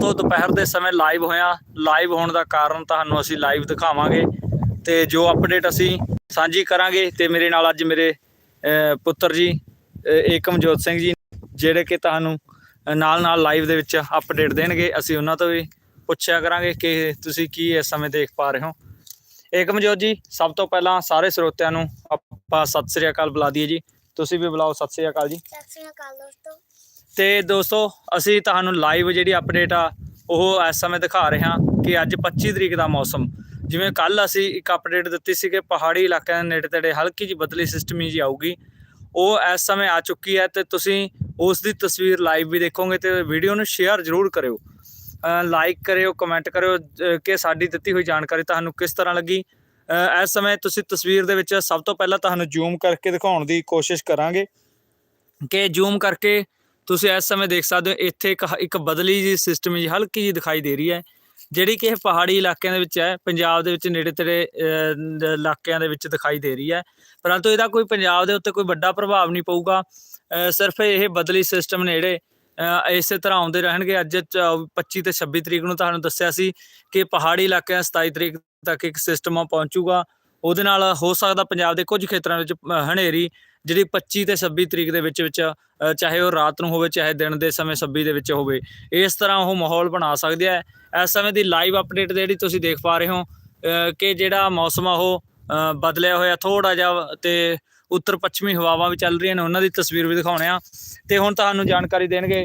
ਤੋਂ ਦੁਪਹਿਰ ਦੇ ਸਮੇਂ ਲਾਈਵ ਹੋਇਆ। ਲਾਈਵ ਹੋਣ ਦਾ ਕਾਰਨ ਤੁਹਾਨੂੰ ਅਸੀਂ ਲਾਈਵ ਦਿਖਾਵਾਂਗੇ ਤੇ ਜੋ ਅਪਡੇਟ ਅਸੀਂ ਸਾਂਝੀ ਕਰਾਂਗੇ ਤੇ ਮੇਰੇ ਨਾਲ ਅੱਜ ਮੇਰੇ ਪੁੱਤਰ ਜੀ ਏਕਮਜੋਤ ਸਿੰਘ ਜੀ, ਜਿਹੜੇ ਕਿ ਤੁਹਾਨੂੰ ਨਾਲ ਨਾਲ ਲਾਈਵ ਦੇ ਵਿੱਚ ਅਪਡੇਟ ਦੇਣਗੇ। ਅਸੀਂ ਉਹਨਾਂ ਤੋਂ ਵੀ ਪੁੱਛਿਆ ਕਰਾਂਗੇ ਕਿ ਤੁਸੀਂ ਕੀ ਇਸ ਸਮੇਂ ਦੇਖ ਪਾ ਰਹੇ ਹੋ। ਏਕਮਜੋਤ ਜੀ, ਸਭ ਤੋਂ ਪਹਿਲਾਂ ਸਾਰੇ ਸਰੋਤਿਆਂ ਨੂੰ ਆਪਾਂ ਸਤਿ ਸ੍ਰੀ ਅਕਾਲ ਬੁਲਾ ਦਈਏ ਜੀ। ਤੁਸੀਂ ਵੀ ਬੁਲਾਓ, ਸਤਿ ਸ੍ਰੀ ਅਕਾਲ ਜੀ। ਸਤਿ ਸ਼੍ਰੀ ਅਕਾਲ ਦੋਸਤੋ। ਤੇ ਦੋਸਤੋ, ਅਸੀਂ ਤੁਹਾਨੂੰ ਲਾਈਵ ਜਿਹੜੀ ਅਪਡੇਟ ਆ, ਉਹ ਇਸ ਸਮੇਂ ਦਿਖਾ ਰਹੇ ਹਾਂ ਕਿ ਅੱਜ 25 ਤਰੀਕ ਦਾ ਮੌਸਮ। ਜਿਵੇਂ ਕੱਲ ਅਸੀਂ ਇੱਕ ਅਪਡੇਟ ਦਿੱਤੀ ਸੀ ਕਿ ਪਹਾੜੀ ਇਲਾਕਿਆਂ ਦੇ ਨੇੜੇ ਤੇੜੇ ਹਲਕੀ ਜਿਹੀ ਬਦਲੀ ਸਿਸਟਮ ਹੀ ਜੀ ਆਊਗੀ। ਉਹ ਇਸ ਸਮੇਂ ਆ ਚੁੱਕੀ ਹੈ ਤੇ ਤੁਸੀਂ ਉਸ ਦੀ ਤਸਵੀਰ ਲਾਈਵ ਵੀ ਦੇਖੋਗੇ ਤੇ ਵੀਡੀਓ ਨੂੰ ਸ਼ੇਅਰ ਜ਼ਰੂਰ ਕਰਿਓ। ਲਾਈਕ ਕਰਿਓ ਕਮੈਂਟ ਕਰਿਓ ਕਿ ਸਾਡੀ ਦਿੱਤੀ ਹੋਈ ਜਾਣਕਾਰੀ ਤੁਹਾਨੂੰ ਕਿਸ ਤਰ੍ਹਾਂ ਲੱਗੀ। ਇਸ ਸਮੇਂ ਤੁਸੀਂ ਤਸਵੀਰ ਦੇ ਵਿੱਚ ਸਭ ਤੋਂ ਪਹਿਲਾਂ ਤੁਹਾਨੂੰ ਜ਼ੂਮ ਕਰਕੇ ਦਿਖਾਉਣ ਦੀ ਕੋਸ਼ਿਸ਼ ਕਰਾਂਗੇ ਕਿ ਜ਼ੂਮ ਕਰਕੇ ਤੁਸੀਂ ਇਸ ਸਮੇਂ ਦੇਖ ਸਕਦੇ ਹੋ, ਇੱਥੇ ਇੱਕ ਇੱਕ ਬਦਲੀ ਜੀ ਸਿਸਟਮ ਜੀ ਹਲਕੀ ਜੀ ਦਿਖਾਈ ਦੇ ਰਹੀ ਹੈ। ਜਿਹੜੀ ਕਿ ਇਹ ਪਹਾੜੀ ਇਲਾਕਿਆਂ ਦੇ ਵਿੱਚ ਹੈ, ਪੰਜਾਬ ਦੇ ਵਿੱਚ ਨੇੜੇ ਤੇੜੇ ਇਲਾਕਿਆਂ ਦੇ ਵਿੱਚ ਦਿਖਾਈ ਦੇ ਰਹੀ ਹੈ। ਪਰੰਤੂ ਇਹਦਾ ਕੋਈ ਪੰਜਾਬ ਦੇ ਉੱਤੇ ਕੋਈ ਵੱਡਾ ਪ੍ਰਭਾਵ ਨਹੀਂ ਪਊਗਾ। ਸਿਰਫ ਇਹ ਬਦਲੀ ਸਿਸਟਮ ਨੇੜੇ ਇਸੇ ਤਰ੍ਹਾਂ ਆਉਂਦੇ ਰਹਿਣਗੇ। ਅੱਜ ਚ- 25 ਤੇ 26 ਤਰੀਕ ਨੂੰ ਤੁਹਾਨੂੰ ਦੱਸਿਆ ਸੀ ਕਿ ਪਹਾੜੀ ਇਲਾਕਿਆਂ 27 ਤਰੀਕ ਤੱਕ ਇੱਕ ਸਿਸਟਮ ਪਹੁੰਚੂਗਾ। ਉਹਦੇ ਨਾਲ ਹੋ ਸਕਦਾ ਪੰਜਾਬ ਦੇ ਕੁਝ ਖੇਤਰਾਂ ਵਿੱਚ ਹਨੇਰੀ ਜਿਹੜੀ 25 ਤੇ 26 ਤਰੀਕ ਦੇ ਵਿੱਚ ਵਿੱਚ ਚਾਹੇ ਉਹ ਰਾਤ ਨੂੰ ਹੋਵੇ, ਚਾਹੇ ਦਿਨ ਦੇ ਸਮੇਂ 26 ਦੇ ਵਿੱਚ ਹੋਵੇ, ਇਸ ਤਰ੍ਹਾਂ ਉਹ ਮਾਹੌਲ ਬਣਾ ਸਕਦੇ ਹੈ। ਇਸ ਸਮੇਂ ਦੀ ਲਾਈਵ ਅਪਡੇਟ ਜਿਹੜੀ ਤੁਸੀਂ ਦੇਖ ਪਾ ਰਹੇ ਹੋ ਕਿ ਜਿਹੜਾ ਮੌਸਮ ਆ ਉਹ ਬਦਲਿਆ ਹੋਇਆ ਥੋੜਾ ਜਿਹਾ ਤੇ ਉੱਤਰ ਪੱਛਮੀ ਹਵਾਵਾਂ ਵੀ ਚੱਲ ਰਹੀਆਂ ਨੇ, ਉਹਨਾਂ ਦੀ ਤਸਵੀਰ ਵੀ ਦਿਖਾਉਣੇ ਆ। ਤੇ ਹੁਣ ਤੁਹਾਨੂੰ ਜਾਣਕਾਰੀ ਦੇਣਗੇ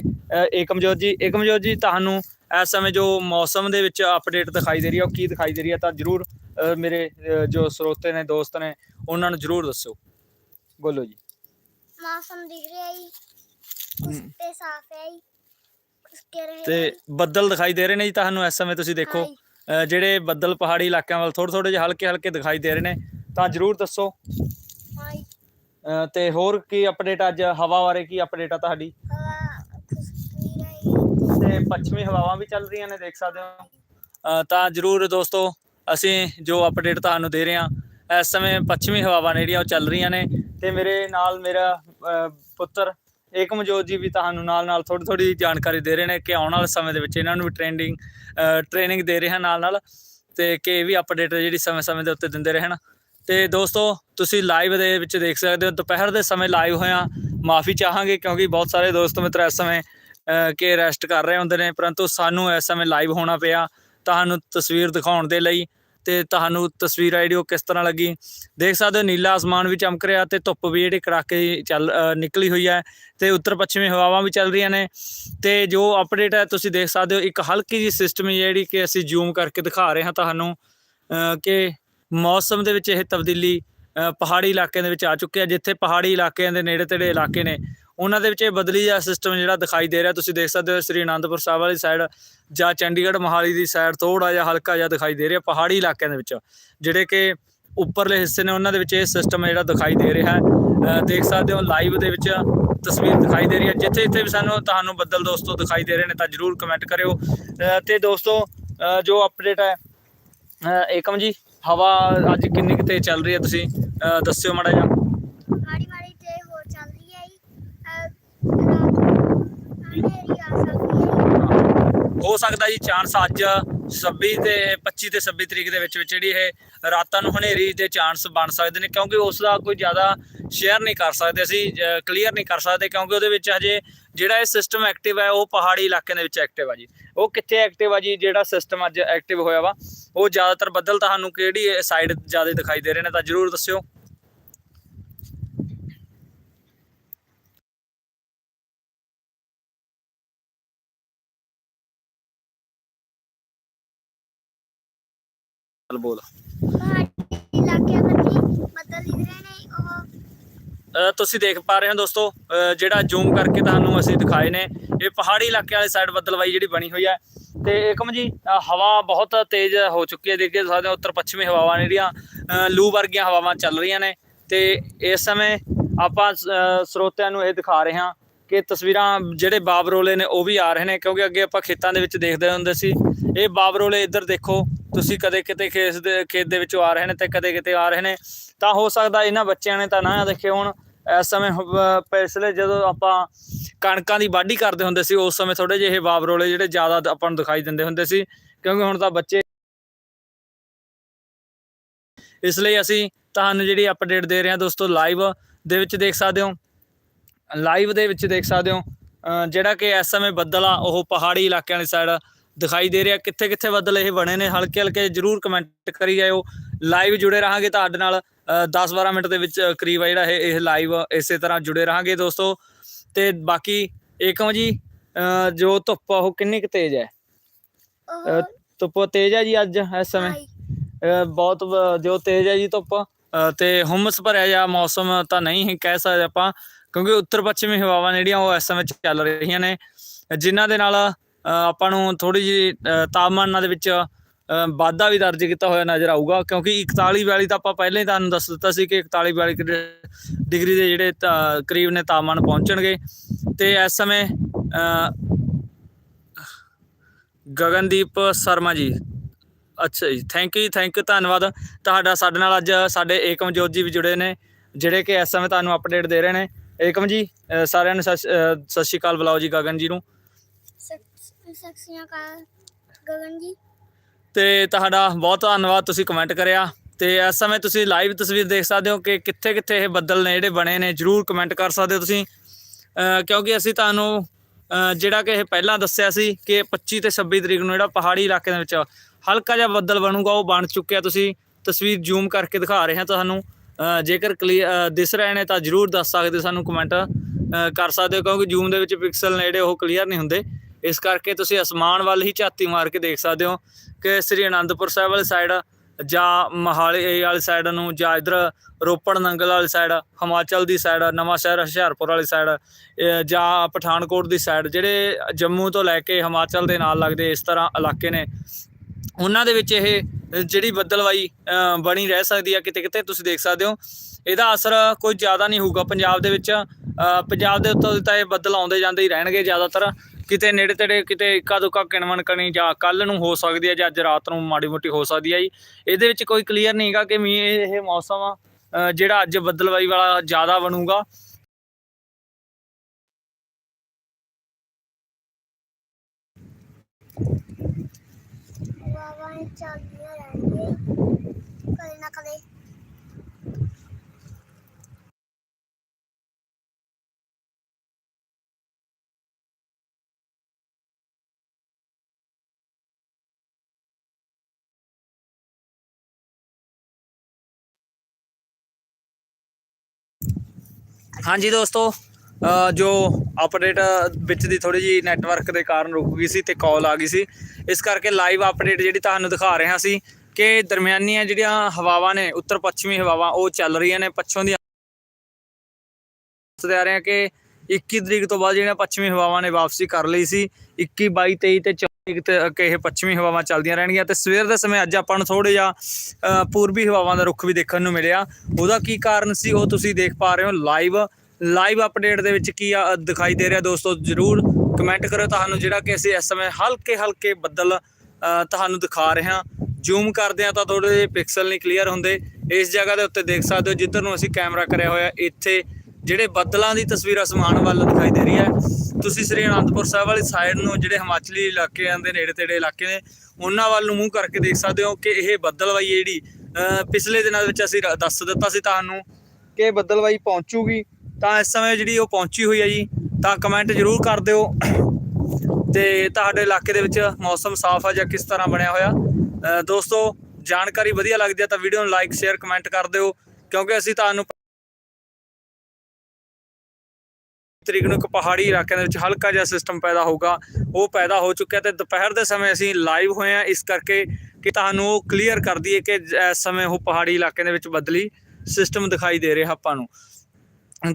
ਏਕਮਜੋਤ ਜੀ। ਏਕਮਜੋਤ ਜੀ, ਤੁਹਾਨੂੰ ਇਸ ਸਮੇਂ ਜੋ ਮੌਸਮ ਦੇ ਵਿੱਚ ਅਪਡੇਟ ਦਿਖਾਈ ਦੇ ਰਹੀ ਹੈ ਉਹ ਕੀ ਦਿਖਾਈ ਦੇ ਰਹੀ ਹੈ ਤਾਂ ਜਰੂਰ ਮੇਰੇ ਜੋ ਸਰੋਤੇ ਨੇ, ਦੋਸਤ ਨੇ, ਉਹਨਾਂ ਨੂੰ ਜਰੂਰ ਦੱਸੋ ਬੋਲੋ ਜੀ। ਮੌਸਮ ਦਿਖ ਰਿਹਾ ਜੀ। ਕੁਛ ਹਮ। ਤੇ ਸਾਫ਼ ਹੈ ਜੀ। ਕੁਛ ਕੇ ਰਹੇ ਤੇ ਬੱਦਲ ਦਿਖਾਈ ਦੇ ਰਹੇ ਨੇ ਜੀ ਤੁਹਾਨੂੰ ਇਸ ਸਮੇਂ ਤੁਸੀਂ ਦੇਖੋ। ਅ, ਜਿਹੜੇ ਬੱਦਲ ਪਹਾੜੀ ਇਲਾਕਿਆਂ ਵੱਲ ਥੋੜੇ ਥੋੜੇ ਜਿਹੇ ਹਲਕੇ ਹਲਕੇ ਦਿਖਾਈ ਦੇ ਰਹੇ ਨੇ ਤਾਂ ਜਰੂਰ ਦੱਸੋ। ਅ, ਤੇ ਹੋਰ ਕੀ ਅਪਡੇਟ ਅੱਜ ਹਵਾ ਬਾਰੇ ਕੀ ਅਪਡੇਟ ਆ ਤੁਹਾਡੀ? ਹਵਾ ਕੁਛ ਕੀ ਰਹੀ। ਤੇ ਪੱਛਮੀ ਹਵਾਵਾਂ ਵੀ ਚੱਲ ਰਹੀਆਂ ਨੇ ਦੇਖ ਸਕਦੇ ਹੋ। ਅ, ਤਾਂ ਜਰੂਰ ਦੋਸਤੋ ਅਸੀਂ ਜੋ ਅਪਡੇਟ ਤੁਹਾਨੂੰ ਦੇ ਰਹੇ ਹਾਂ ਇਸ ਸਮੇਂ ਪੱਛਮੀ ਹਵਾਵਾਂ ਨੇ ਜਿਹੜੀਆਂ ਉਹ ਚੱਲ ਰਹੀਆਂ ਨੇ। ਤੇ ਮੇਰੇ ਨਾਲ ਮੇਰਾ ਅ, ਪੁੱਤਰ ਏਕਮਜੋਤ ਜੀ ਵੀ ਤੁਹਾਨੂੰ ਨਾਲ ਨਾਲ ਥੋੜੀ ਥੋੜੀ ਜਾਣਕਾਰੀ ਦੇ ਰਹੇ ਨੇ ਕਿ ਆਉਣ ਵਾਲੇ ਸਮੇਂ ਦੇ ਵਿੱਚ ਇਹਨਾਂ ਨੂੰ ਵੀ ਟ੍ਰੇਨਿੰਗ ਟ੍ਰੇਨਿੰਗ ਦੇ ਰਹੇ ਹਨ ਨਾਲ ਨਾਲ ਤੇ ਕਿ ਇਹ ਵੀ ਅਪਡੇਟ ਜਿਹੜੀ ਸਮੇਂ ਸਮੇਂ ਦੇ ਉੱਤੇ ਦਿੰਦੇ ਰਹਿਣ। ਤੇ ਦੋਸਤੋ ਤੁਸੀਂ ਲਾਈਵ ਦੇ ਵਿੱਚ ਦੇਖ ਸਕਦੇ ਹੋ ਦੁਪਹਿਰ ਦੇ ਸਮੇਂ ਲਾਈਵ ਹੋਇਆ। ਮਾਫੀ ਚਾਹਾਂਗੇ ਕਿਉਂਕਿ ਬਹੁਤ ਸਾਰੇ ਦੋਸਤ ਮਿੱਤਰ ਇਸ ਸਮੇਂ ਅ, ਕਿ ਰੈਸਟ ਕਰ ਰਹੇ ਹੁੰਦੇ ਨੇ ਪਰੰਤੂ ਸਾਨੂੰ ਇਸ ਸਮੇਂ ਲਾਈਵ ਹੋਣਾ ਪਿਆ। ਤੁਹਾਨੂੰ ਤਸਵੀਰ ਦਿਖਾਉਣ ਦੇ ਲਈ ਤੇ ਤੁਹਾਨੂੰ ਤਸਵੀਰ ਆਈਡੀਓ ਕਿਸ ਤਰ੍ਹਾਂ ਲੱਗੀ? ਦੇਖ ਸਕਦੇ ਹੋ ਨੀਲਾ ਅਸਮਾਨ ਵੀ ਚਮਕ ਰਿਹਾ ਤੇ ਧੁੱਪ ਵੀ ਜਿਹੜੀ ਕੜਾਕੇ ਦੀ ਚੱਲ ਨਿਕਲੀ ਹੋਈ ਹੈ ਤੇ ਉੱਤਰ ਪੱਛਮੀ ਹਵਾਵਾਂ ਵੀ ਚੱਲ ਰਹੀਆਂ ਨੇ ਤੇ ਜੋ ਅਪਡੇਟ ਹੈ ਤੁਸੀਂ ਦੇਖ ਸਕਦੇ ਹੋ ਇੱਕ ਹਲਕੀ ਜੀ ਸਿਸਟਮ ਜਿਹੜੀ ਕਿ ਅਸੀਂ ਜ਼ੂਮ ਕਰਕੇ ਦਿਖਾ ਰਹੇ ਹਾਂ ਤੁਹਾਨੂੰ ਕਿ ਮੌਸਮ ਦੇ ਵਿੱਚ ਇਹ ਤਬਦੀਲੀ ਪਹਾੜੀ ਇਲਾਕਿਆਂ ਦੇ ਵਿੱਚ ਆ ਚੁੱਕੇ ਆ ਜਿੱਥੇ ਪਹਾੜੀ ਇਲਾਕਿਆਂ ਦੇ ਨੇੜੇ ਤੇੜੇ ਇਲਾਕੇ ਨੇ। ਉਹਨਾਂ ਦੇ ਵਿੱਚ ਇਹ ਬਦਲੀ ਜਿਹਾ ਸਿਸਟਮ ਜਿਹੜਾ ਦਿਖਾਈ ਦੇ ਰਿਹਾ। ਤੁਸੀਂ ਦੇਖ ਸਕਦੇ ਹੋ ਸ੍ਰੀ ਅਨੰਦਪੁਰ ਸਾਹਿਬ ਵਾਲੀ ਸਾਈਡ ਜਾਂ ਚੰਡੀਗੜ੍ਹ ਮੋਹਾਲੀ ਦੀ ਸਾਈਡ ਥੋੜਾ ਜਿਹਾ ਹਲਕਾ ਜਿਹਾ ਦਿਖਾਈ ਦੇ ਰਿਹਾ ਪਹਾੜੀ ਇਲਾਕਿਆਂ ਦੇ ਵਿੱਚ। ਜਿਹੜੇ ਕਿ ਉੱਪਰਲੇ ਹਿੱਸੇ ਨੇ ਉਹਨਾਂ ਦੇ ਵਿੱਚ ਇਹ ਸਿਸਟਮ ਜਿਹੜਾ ਦਿਖਾਈ ਦੇ ਰਿਹਾ ਹੈ। ਦੇਖ ਸਕਦੇ ਹੋ ਲਾਈਵ ਦੇ ਵਿੱਚ ਤਸਵੀਰ ਦਿਖਾਈ ਦੇ ਰਹੀ ਹੈ। ਜਿੱਥੇ ਜਿੱਥੇ ਵੀ ਸਾਨੂੰ ਤੁਹਾਨੂੰ ਬੱਦਲ ਦੋਸਤੋ ਦਿਖਾਈ ਦੇ ਰਹੇ ਨੇ ਤਾਂ ਜਰੂਰ ਕਮੈਂਟ ਕਰਿਓ। ਅ, ਤੇ ਦੋਸਤੋ ਜੋ ਅਪਡੇਟ ਹੈ ਏਕਮ ਜੀ ਹਵਾ ਅੱਜ ਕਿੰਨੀ ਕੁ ਤੇਜ਼ ਚੱਲ ਰਹੀ ਹੈ ਤੁਸੀਂ? ਦੱਸਿਓ ਮਾੜਾ ਜਿਹਾ ਮਾੜੀ ਮਾੜੀ ਤੇ ਹੋਰ ਚੱਲ ਰਹੀ ਹੈ ਜੀ ਅਹ, ਰਾਤ ਹਨੇਰੀ ਆ ਸਕਦੀ ਹੈ ਜੀ। ਹੋ ਸਕਦਾ ਜੀ, ਚਾਂਸ ਅੱਜ 26 ਤੇ 25 ਤੇ 26 ਤਰੀਕ ਦੇ ਵਿੱਚ ਵਿੱਚ ਜਿਹੜੀ ਇਹ ਰਾਤਾਂ ਨੂੰ ਹਨੇਰੀ ਦੇ ਚਾਂਸ ਬਣ ਸਕਦੇ ਨੇ, ਕਿਉਂਕਿ ਉਸ ਦਾ ਕੋਈ ਜ਼ਿਆਦਾ ਸ਼ੇਅਰ ਨਹੀਂ ਕਰ ਸਕਦੇ ਅਸੀਂ ਕਲੀਅਰ ਨਹੀਂ ਕਰ ਸਕਦੇ, ਕਿਉਂਕਿ ਉਹਦੇ ਵਿੱਚ ਹਜੇ ਜਿਹੜਾ ਇਹ ਸਿਸਟਮ ਐਕਟਿਵ ਹੈ, ਉਹ ਪਹਾੜੀ ਇਲਾਕਿਆਂ ਦੇ ਵਿੱਚ ਐਕਟਿਵ ਆ ਜੀ। ਉਹ ਕਿੱਥੇ ਐਕਟਿਵ ਆ ਜੀ, ਜਿਹੜਾ ਸਿਸਟਮ ਅੱਜ ਐਕਟਿਵ ਹੋਇਆ ਵਾ, ਉਹ ਜ਼ਿਆਦਾਤਰ ਬੱਦਲ ਤੁਹਾਨੂੰ ਕਿਹੜੀ ਸਾਈਡ ਜ਼ਿਆਦਾ ਦਿਖਾਈ ਦੇ ਰਹੇ ਨੇ ਤਾਂ ਜਰੂਰ ਦੱਸਿਓ। ਚੱਲ ਬੋਲ। ਪਹਾੜੀ ਇਲਾਕਿਆਂ ਵਿੱਚ ਬੱਦਲ ਦਿਖ ਰਹੇ ਨੇ ਉਹ? ਅ, ਤੁਸੀਂ ਦੇਖ ਪਾ ਰਹੇ ਹੋ ਦੋਸਤੋ ਅ, ਜਿਹੜਾ ਜ਼ੂਮ ਕਰਕੇ ਤੁਹਾਨੂੰ ਅਸੀਂ ਦਿਖਾਏ ਨੇ ਇਹ ਪਹਾੜੀ ਇਲਾਕੇ ਵਾਲੀ ਸਾਈਡ ਬੱਦਲਵਾਈ ਜਿਹੜੀ ਬਣੀ ਹੋਈ ਹੈ। ਤੇ ਏਕਮ ਜੀ ਅ, ਹਵਾ ਬਹੁਤ ਤੇਜ਼ ਹੋ ਚੁੱਕੀ ਹੈ ਦੇਖੇ ਸਕਦੇ ਹੋ ਉੱਤਰ ਪੱਛਮੀ ਹਵਾਵਾਂ ਨੇ ਜਿਹੜੀਆਂ ਅ, ਲੂ ਵਰਗੀਆਂ ਹਵਾਵਾਂ ਚੱਲ ਰਹੀਆਂ ਨੇ। ਤੇ ਇਸ ਸਮੇਂ ਆਪਾਂ ਅ, ਸਰੋਤਿਆਂ ਨੂੰ ਇਹ ਦਿਖਾ ਰਹੇ ਹਾਂ ਕਿ ਤਸਵੀਰਾਂ ਜਿਹੜੇ ਬਾਬਰੋਲੇ ਨੇ ਉਹ ਵੀ ਆ ਰਹੇ ਨੇ ਕਿਉਂਕਿ ਅੱਗੇ ਆਪਾਂ ਖੇਤਾਂ ਦੇ ਵਿੱਚ ਦੇਖਦੇ ਹੁੰਦੇ ਸੀ। ਇਹ ਬਾਬਰੋਲੇ ਇੱਧਰ ਦੇਖੋ ਤੁਸੀਂ ਕਦੇ ਕਿਤੇ ਖੇਸ ਦੇ, ਖੇਤ ਦੇ ਵਿੱਚੋਂ ਆ ਰਹੇ ਨੇ ਤੇ ਕਦੇ ਕਿਤੇ ਆ ਰਹੇ ਨੇ, ਤਾਂ ਹੋ ਸਕਦਾ ਇਹਨਾਂ ਬੱਚਿਆਂ ਨੇ ਤਾਂ ਨਾ ਦੇਖੇ ਹੁਣ, ਇਸ ਸਮੇਂ ਪਿਛਲੇ ਜਦੋਂ ਆਪਾਂ ਕਣਕਾਂ ਦੀ ਵਾਢੀ ਕਰਦੇ ਹੁੰਦੇ ਸੀ, ਉਸ ਸਮੇਂ ਥੋੜੇ ਜਿਹੇ ਬਾਬਰੋਲੇ ਜਿਹੜੇ ਜ਼ਿਆਦਾ ਆਪਾਂ ਨੂੰ ਦਿਖਾਈ ਦਿੰਦੇ ਹੁੰਦੇ ਸੀ, ਕਿਉਂਕਿ ਹੁਣ ਤਾਂ ਬੱਚੇ ਇਸ ਲਈ ਅਸੀਂ ਤੁਹਾਨੂੰ ਜਿਹੜੀ ਅਪਡੇਟ ਦੇ ਰਹੇ ਹਾਂ ਦੋਸਤੋ ਲਾਈਵ ਦੇ ਵਿੱਚ ਦੇਖ ਸਕਦੇ ਹੋ। ਲਾਈਵ ਦੇ ਵਿੱਚ ਦੇਖ ਸਕਦੇ ਹੋ ਜਿਹੜਾ ਕਿ ਇਸ ਸਮੇਂ ਬੱਦਲ ਆ, ਉਹ ਪਹਾੜੀ ਇਲਾਕਿਆਂ ਵਾਲੀ ਸਾਈਡ ਦਿਖਾਈ ਦੇ ਰਿਹਾ। ਕਿੱਥੇ ਕਿੱਥੇ ਬੱਦਲ ਇਹ ਬਣੇ ਨੇ? ਹਲਕੇ ਹਲਕੇ ਜਰੂਰ ਕਮੈਂਟ ਕਰੀ ਜਾਇਓ। ਲਾਈਵ ਜੁੜੇ ਰਹਾਂਗੇ ਤੁਹਾਡੇ ਨਾਲ। 10-12 ਮਿੰਟ ਦੇ ਵਿੱਚ ਕਰੀਬ ਆ ਜਿਹੜਾ ਇਹ ਇਹ ਲਾਈਵ ਇਸੇ ਤਰ੍ਹਾਂ ਜੁੜੇ ਰਹਾਂਗੇ ਦੋਸਤੋ। ਤੇ ਬਾਕੀ ਏਕਮ ਜੀ? ਜੋ ਧੁੱਪ ਉਹ ਕਿੰਨੀ ਕੁ ਤੇਜ਼ ਹੈ? ਧੁੱਪ ਤੇਜ਼ ਹੈ ਜੀ ਅੱਜ ਇਸ ਸਮੇਂ? ਬਹੁਤ ਜੋ ਤੇਜ਼ ਹੈ ਜੀ ਧੁੱਪ। ਤੇ ਹੁਮਸ ਭਰਿਆ ਜਿਹਾ ਮੌਸਮ ਤਾਂ ਨਹੀਂ ਹੀ ਕਹਿ ਸਕਦੇ ਆਪਾਂ ਕਿਉਂਕਿ ਉੱਤਰ ਪੱਛਮੀ ਹਵਾਵਾਂ ਜਿਹੜੀਆਂ ਉਹ ਇਸ ਸਮੇਂ ਚੱਲ ਰਹੀਆਂ ਨੇ। ਜਿਨ੍ਹਾਂ ਦੇ ਨਾਲ ਆਪਾਂ ਨੂੰ ਥੋੜੀ ਜਿਹੀ ਤਾਪਮਾਨਾਂ ਦੇ ਵਿੱਚ ਵਾਧਾ ਵੀ ਦਰਜ ਕੀਤਾ ਹੋਇਆ ਨਜ਼ਰ ਆਊਗਾ, ਕਿਉਂਕਿ 41 42 ਤਾਂ ਆਪਾਂ ਪਹਿਲਾਂ ਹੀ ਤੁਹਾਨੂੰ ਦੱਸ ਦਿੱਤਾ ਸੀ ਕਿ 41 42 ਡਿਗਰੀ ਦੇ ਜਿਹੜੇ ਤਾ- ਕਰੀਬ ਨੇ ਤਾਪਮਾਨ ਪਹੁੰਚਣਗੇ। ਤੇ ਇਸ ਸਮੇਂ ਗਗਨਦੀਪ ਸ਼ਰਮਾ ਜੀ, ਅੱਛਾ ਜੀ ਥੈਂਕ ਯੂ ਥੈਂਕ ਯੂ ਧੰਨਵਾਦ। ਤੁਹਾਡਾ ਸਾਡੇ ਨਾਲ ਅੱਜ ਸਾਡੇ ਏਕਮਜੋਤ ਜੀ ਵੀ ਜੁੜੇ ਨੇ, ਜਿਹੜੇ ਕਿ ਇਸ ਸਮੇਂ ਤੁਹਾਨੂੰ ਅਪਡੇਟ ਦੇ ਰਹੇ ਨੇ। ਏਕਮ ਜੀ ਸਾਰਿਆਂ ਨੂੰ ਸ਼- ਸਤਿ ਸ਼੍ਰੀ ਅਕਾਲ ਬੁਲਾਓ ਜੀ ਗਗਨ ਜੀ ਨੂੰ। ਸਖਸੀਆਂ ਕਾ ਗਗਨ ਜੀ। ਤੇ ਤੁਹਾਡਾ ਬਹੁਤ ਧੰਨਵਾਦ ਤੁਸੀਂ ਕਮੈਂਟ ਕਰਿਆ। ਤੇ ਇਸ ਸਮੇਂ ਤੁਸੀਂ ਲਾਈਵ ਤਸਵੀਰ ਦੇਖ ਸਕਦੇ ਹੋ ਕਿ ਕਿੱਥੇ ਕਿੱਥੇ ਇਹ ਬੱਦਲ ਨੇ ਜਿਹੜੇ ਬਣੇ ਨੇ, ਜਰੂਰ ਕਮੈਂਟ ਕਰ ਸਕਦੇ ਹੋ ਤੁਸੀਂ। ਕਿਉਂਕਿ ਅਸੀਂ ਤੁਹਾਨੂੰ ਜਿਹੜਾ ਕਿ ਇਹ ਪਹਿਲਾਂ ਦੱਸਿਆ ਸੀ ਕਿ 25 ਤੇ 26 ਤਰੀਕ ਨੂੰ ਜਿਹੜਾ ਪਹਾੜੀ ਇਲਾਕੇ ਦੇ ਵਿੱਚ ਹਲਕਾ ਜਿਹਾ ਬੱਦਲ ਬਣੂਗਾ, ਉਹ ਬਣ ਚੁੱਕਿਆ। ਤੁਸੀਂ ਤਸਵੀਰ ਜ਼ੂਮ ਕਰਕੇ ਦਿਖਾ ਰਹੇ ਹਾਂ ਤੁਹਾਨੂੰ। ਜੇਕਰ ਕਲੀਅਰ ਦਿਸ ਰਹੇ ਨੇ ਤਾਂ ਜਰੂਰ ਦੱਸ ਸਕਦੇ ਹੋ, ਸਾਨੂੰ ਕਮੈਂਟ ਕਰ ਸਕਦੇ ਹੋ, ਕਿਉਂਕਿ ਜ਼ੂਮ ਦੇ ਵਿੱਚ ਪਿਕਸਲ ਨੇ ਜਿਹੜੇ ਉਹ ਕਲੀਅਰ ਨਹੀਂ ਹੁੰਦੇ। ਇਸ ਕਰਕੇ ਤੁਸੀਂ ਅਸਮਾਨ ਵੱਲ ਹੀ ਝਾਤੀ ਮਾਰ ਕੇ ਦੇਖ ਸਕਦੇ ਹੋ ਕਿ ਸ੍ਰੀ ਅਨੰਦਪੁਰ ਸਾਹਿਬ ਵਾਲੀ ਸਾਈਡ ਜਾਂ ਮਹਾਲੀ ਵਾਲੀ ਸਾਈਡ ਨੂੰ ਜਾਂ ਇਧਰ ਰੋਪੜ ਨੰਗਲ ਵਾਲੀ ਸਾਈਡ ਹਿਮਾਚਲ ਦੀ ਸਾਈਡ ਨਵਾਂ ਸ਼ਹਿਰ ਹੁਸ਼ਿਆਰਪੁਰ ਵਾਲੀ ਸਾਈਡ ਜਾਂ ਪਠਾਨਕੋਟ ਦੀ ਸਾਈਡ ਜਿਹੜੇ ਜੰਮੂ ਤੋਂ ਲੈ ਕੇ ਹਿਮਾਚਲ ਦੇ ਨਾਲ ਲੱਗਦੇ ਇਸ ਤਰ੍ਹਾਂ ਇਲਾਕੇ ਨੇ, ਉਹਨਾਂ ਦੇ ਵਿੱਚ ਇਹ ਜਿਹੜੀ ਬੱਦਲਵਾਈ ਬਣੀ ਰਹਿ ਸਕਦੀ ਹੈ ਕਿਤੇ ਕਿਤੇ ਤੁਸੀਂ ਦੇਖ ਸਕਦੇ ਹੋ। ਇਹਦਾ ਅਸਰ ਕੋਈ ਜ਼ਿਆਦਾ ਨਹੀਂ ਹੋਊਗਾ ਪੰਜਾਬ ਦੇ ਵਿੱਚ ਪੰਜਾਬ ਦੇ ਉੱਤੋਂ ਤਾਂ ਇਹ ਬੱਦਲ ਆਉਂਦੇ ਜਾਂਦੇ ਹੀ ਰਹਿਣਗੇ ਜ਼ਿਆਦਾਤਰ। ਕਿਤੇ ਨੇੜੇ ਤੇੜੇ ਕਿਤੇ ਇੱਕਾ ਦੁੱਕਾ ਕਿਣਵਣ ਕਣੀ ਜਾਂ ਕੱਲ ਨੂੰ ਹੋ ਸਕਦੀ ਹੈ ਜਾਂ ਅੱਜ ਰਾਤ ਨੂੰ ਮਾੜੀ ਮੋਟੀ ਹੋ ਸਕਦੀ ਹੈ ਜੀ। ਇਹਦੇ ਵਿੱਚ ਕੋਈ ਕਲੀਅਰ ਨਹੀਂ ਹੈਗਾ ਕਿ ਮੀਂਹ ਇਹ ਮੌਸਮ ਆ ਜਿਹੜਾ ਅੱਜ ਬੱਦਲਵਾਈ ਵਾਲਾ ਜ਼ਿਆਦਾ ਬਣੂਗਾ। ਹਵਾਵਾਂ ਚੱਲਦੀਆਂ ਰਹਿਣਗੀਆਂ ਕਦੇ ਨਾ ਕਦੇ ਹਾਂਜੀ ਦੋਸਤੋ ਜੋ ਅਪਡੇਟ ਵਿੱਚ ਦੀ ਥੋੜੀ ਜੀ ਨੈਟਵਰਕ ਦੇ ਕਾਰਨ ਰੁਕ ਗਈ ਸੀ ਤੇ ਕਾਲ ਆ ਗਈ ਸੀ। ਇਸ ਕਰਕੇ ਲਾਈਵ ਅਪਡੇਟ ਜਿਹੜੀ ਤੁਹਾਨੂੰ ਦਿਖਾ ਰਹੇ ਹਾਂ ਸੀ ਕਿ ਦਰਮਿਆਨੀਆਂ ਜਿਹੜੀਆਂ ਹਵਾਵਾਂ ਨੇ ਉੱਤਰ ਪੱਛਮੀ ਹਵਾਵਾਂ, ਉਹ ਚੱਲ ਰਹੀਆਂ ਨੇ। ਪੱਛੋਂ ਦੀ ਦੱਸਦੇ ਆ ਰਹੇ ਹਾਂ ਕਿ 21 ਤਰੀਕ ਤੋਂ ਬਾਅਦ ਜਿਹੜੀਆਂ ਪੱਛਮੀ ਹਵਾਵਾਂ ਨੇ ਵਾਪਸੀ ਕਰ ਲਈ ਸੀ 21 22 23 ਤੇ 24 ਤੱਕ ਇਹ ਪੱਛਮੀ ਹਵਾਵਾਂ ਚੱਲਦੀਆਂ ਰਹਿਣਗੀਆਂ ਤੇ ਸਵੇਰ ਦੇ ਸਮੇਂ ਅੱਜ ਆਪਾਂ ਨੂੰ ਥੋੜੇ ਜਿਹਾ ਪੂਰਬੀ ਹਵਾਵਾਂ ਦਾ ਰੁਖ ਵੀ ਦੇਖਣ ਨੂੰ ਮਿਲਿਆ। ਉਹਦਾ ਕੀ ਕਾਰਨ ਸੀ ਉਹ ਤੁਸੀਂ ਦੇਖ ਪਾ ਰਹੇ ਹੋ ਲਾਈਵ ਲਾਈਵ ਅਪਡੇਟ ਦੇ ਵਿੱਚ ਕੀ ਆ- ਦਿਖਾਈ ਦੇ ਰਿਹਾ ਦੋਸਤੋ ਜਰੂਰ ਕਮੈਂਟ ਕਰਿਓ। ਤੁਹਾਨੂੰ ਜਿਹੜਾ ਕਿ ਅਸੀਂ ਇਸ ਸਮੇਂ ਹਲਕੇ ਹਲਕੇ ਬੱਦਲ ਤੁਹਾਨੂੰ ਦਿਖਾ ਰਹੇ ਹਾਂ। ਜ਼ੂਮ ਕਰਦੇ ਆ ਤਾਂ ਥੋੜੇ ਜਿਹੇ ਪਿਕਸਲ ਨਹੀਂ ਕਲੀਅਰ ਹੁੰਦੇ। ਇਸ ਜਗ੍ਹਾ ਦੇ ਉੱਤੇ ਦੇਖ ਸਕਦੇ ਹੋ ਜਿੱਧਰ ਨੂੰ ਅਸੀਂ ਕੈਮਰਾ ਕਰਿਆ ਹੋਇਆ, ਇੱਥੇ ਜਿਹੜੇ ਬੱਦਲਾਂ ਦੀ ਤਸਵੀਰ ਅਸਮਾਨ ਵੱਲ ਦਿਖਾਈ ਦੇ ਰਹੀ ਹੈ ਤੁਸੀਂ ਸ੍ਰੀ ਅਨੰਦਪੁਰ ਸਾਹਿਬ ਵਾਲੀ ਸਾਈਡ ਨੂੰ ਜਿਹੜੇ ਹਿਮਾਚਲੀ ਇਲਾਕੇ ਦੇ ਨੇੜੇ ਤੇੜੇ ਇਲਾਕੇ ਨੇ, ਉਹਨਾਂ ਵੱਲ ਨੂੰ ਮੂੰਹ ਕਰਕੇ ਦੇਖ ਸਕਦੇ ਹੋ ਕਿ ਇਹ ਬੱਦਲਵਾਈ ਜਿਹੜੀ ਪਿਛਲੇ ਦਿਨਾਂ ਵਿੱਚ ਅਸੀਂ ਰ- ਦੱਸ ਦਿੱਤਾ ਸੀ ਤੁਹਾਨੂੰ ਕਿ ਇਹ ਬੱਦਲਵਾਈ ਪਹੁੰਚੂਗੀ। ਤਾਂ ਇਸ ਸਮੇਂ ਜਿਹੜੀ ਉਹ ਪਹੁੰਚੀ ਹੋਈ ਹੈ ਜੀ, ਤਾਂ ਕਮੈਂਟ ਜ਼ਰੂਰ ਕਰ ਦਿਓ। ਤੇ ਤੁਹਾਡੇ ਇਲਾਕੇ ਦੇ ਵਿੱਚ ਮੌਸਮ ਸਾਫ਼ ਆ ਜਾਂ ਕਿਸ ਤਰ੍ਹਾਂ ਬਣਿਆ ਹੋਇਆ। ਦੋਸਤੋ, ਜਾਣਕਾਰੀ ਵਧੀਆ ਲੱਗਦੀ ਹੈ ਤਾਂ ਵੀਡੀਓ ਨੂੰ ਲਾਈਕ ਸ਼ੇਅਰ ਕਮੈਂਟ ਕਰ ਦਿਓ, ਕਿਉਂਕਿ ਅਸੀਂ ਤੁਹਾਨੂੰ ਤਰੀਕ ਨੂੰ ਇੱਕ ਪਹਾੜੀ ਇਲਾਕਿਆਂ ਦੇ ਵਿੱਚ ਹਲਕਾ ਜਿਹਾ ਸਿਸਟਮ ਪੈਦਾ ਹੋਊਗਾ। ਉਹ ਪੈਦਾ ਹੋ ਚੁੱਕਿਆ ਤੇ ਦੁਪਹਿਰ ਦੇ ਸਮੇਂ ਅਸੀਂ ਲਾਈਵ ਹੋਏ ਆ ਇਸ ਕਰਕੇ ਕਿ ਤੁਹਾਨੂੰ ਉਹ ਕਲੀਅਰ ਕਰ ਦਈਏ ਕਿ ਇਸ ਸਮੇਂ ਉਹ ਪਹਾੜੀ ਇਲਾਕੇ ਦੇ ਵਿੱਚ ਬਦਲੀ ਸਿਸਟਮ ਦਿਖਾਈ ਦੇ ਰਿਹਾ ਆਪਾਂ ਨੂੰ।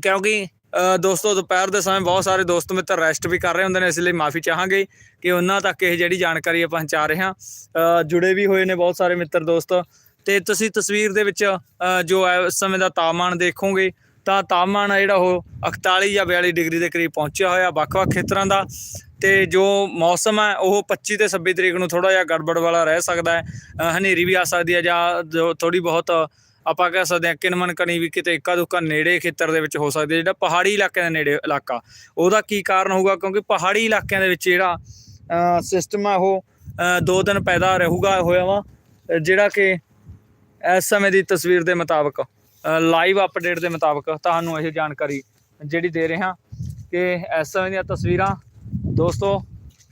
ਕਿਉਂਕਿ ਅ, ਦੋਸਤੋ ਦੁਪਹਿਰ ਦੇ ਸਮੇਂ ਬਹੁਤ ਸਾਰੇ ਦੋਸਤ ਮਿੱਤਰ ਰੈਸਟ ਵੀ ਕਰ ਰਹੇ ਹੁੰਦੇ ਨੇ ਇਸ ਲਈ ਮਾਫੀ ਚਾਹਾਂਗੇ ਕਿ ਉਹਨਾਂ ਤੱਕ ਇਹ ਜਿਹੜੀ ਜਾਣਕਾਰੀ ਆਪਾਂ ਪਹੁੰਚਾ ਰਹੇ ਹਾਂ। ਜੁੜੇ ਵੀ ਹੋਏ ਨੇ ਬਹੁਤ ਸਾਰੇ ਮਿੱਤਰ ਦੋਸਤ। ਤੇ ਤੁਸੀਂ ਤਸਵੀਰ ਦੇ ਵਿੱਚ ਜੋ ਹੈ ਇਸ ਸਮੇਂ ਦਾ ਤਾਪਮਾਨ ਦੇਖੋਗੇ ਤਾਂ ਤਾਪਮਾਨ ਆ ਜਿਹੜਾ ਉਹ 41 ਜਾਂ 42 ਡਿਗਰੀ ਦੇ ਕਰੀਬ ਪਹੁੰਚਿਆ ਹੋਇਆ ਵੱਖ-ਵੱਖ ਖੇਤਰਾਂ ਦਾ। ਤੇ ਜੋ ਮੌਸਮ ਹੈ, ਉਹ 25 ਤੇ 26 ਤਰੀਕ ਨੂੰ ਥੋੜਾ ਜਿਹਾ ਗੜਬੜ ਵਾਲਾ ਰਹਿ ਸਕਦਾ ਹੈ। ਹਨੇਰੀ ਵੀ ਆ ਸਕਦੀ ਹੈ ਜਾਂ ਜੋ ਥੋੜੀ ਬਹੁਤ ਆਪਾਂ ਕਹਿ ਸਕਦੇ ਹਾਂ ਕਿਨਮਨ ਕਣੀ ਵੀ ਕਿਤੇ ਇੱਕਾ ਦੁੱਕਾ ਨੇੜੇ ਖੇਤਰ ਦੇ ਵਿੱਚ ਹੋ ਸਕਦੀ ਹੈ, ਜਿਹੜਾ ਪਹਾੜੀ ਇਲਾਕਿਆਂ ਦੇ ਨੇੜੇ ਇਲਾਕਾ। ਉਹਦਾ ਕੀ ਕਾਰਨ ਹੋਊਗਾ? ਕਿਉਂਕਿ ਪਹਾੜੀ ਇਲਾਕਿਆਂ ਦੇ ਵਿੱਚ ਜਿਹੜਾ ਸਿਸਟਮ ਆ, ਉਹ ਦੋ ਦਿਨ ਪੈਦਾ ਰਹੂਗਾ ਹੋਇਆ ਵਾ, ਜਿਹੜਾ ਕਿ ਇਸ ਸਮੇਂ ਦੀ ਤਸਵੀਰ ਦੇ ਮੁਤਾਬਕ। ਲਾਈਵ ਅਪਡੇਟ ਦੇ ਮੁਤਾਬਕ ਤੁਹਾਨੂੰ ਇਹ ਜਾਣਕਾਰੀ ਜਿਹੜੀ ਦੇ ਰਿਹਾ ਕਿ ਇਸ ਸਮੇਂ ਦੀਆਂ ਤਸਵੀਰਾਂ, ਦੋਸਤੋ,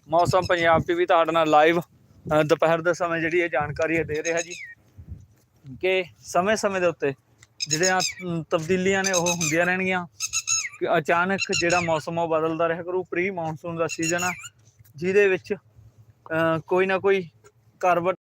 ਮੌਸਮ ਪੰਜਾਬ ਟੀਵੀ ਤੁਹਾਡੇ ਨਾਲ ਲਾਈਵ ਦੁਪਹਿਰ ਦੇ ਸਮੇਂ ਜਿਹੜੀ ਇਹ ਜਾਣਕਾਰੀ ਹੈ ਦੇ ਰਿਹਾ ਜੀ ਕਿ ਸਮੇਂ-ਸਮੇਂ ਦੇ ਉੱਤੇ ਜਿਹੜੀਆਂ ਤਬਦੀਲੀਆਂ ਨੇ ਉਹ ਹੁੰਦੀਆਂ ਰਹਿਣਗੀਆਂ ਕਿ ਅਚਾਨਕ ਜਿਹੜਾ ਮੌਸਮ ਆ ਉਹ ਬਦਲਦਾ ਰਿਹਾ ਕਰੂ ਪ੍ਰੀ ਮੌਨਸੂਨ ਦਾ ਸੀਜ਼ਨ ਆ, ਜਿਹਦੇ ਵਿੱਚ ਕੋਈ ਨਾ ਕੋਈ ਕਰਵਟ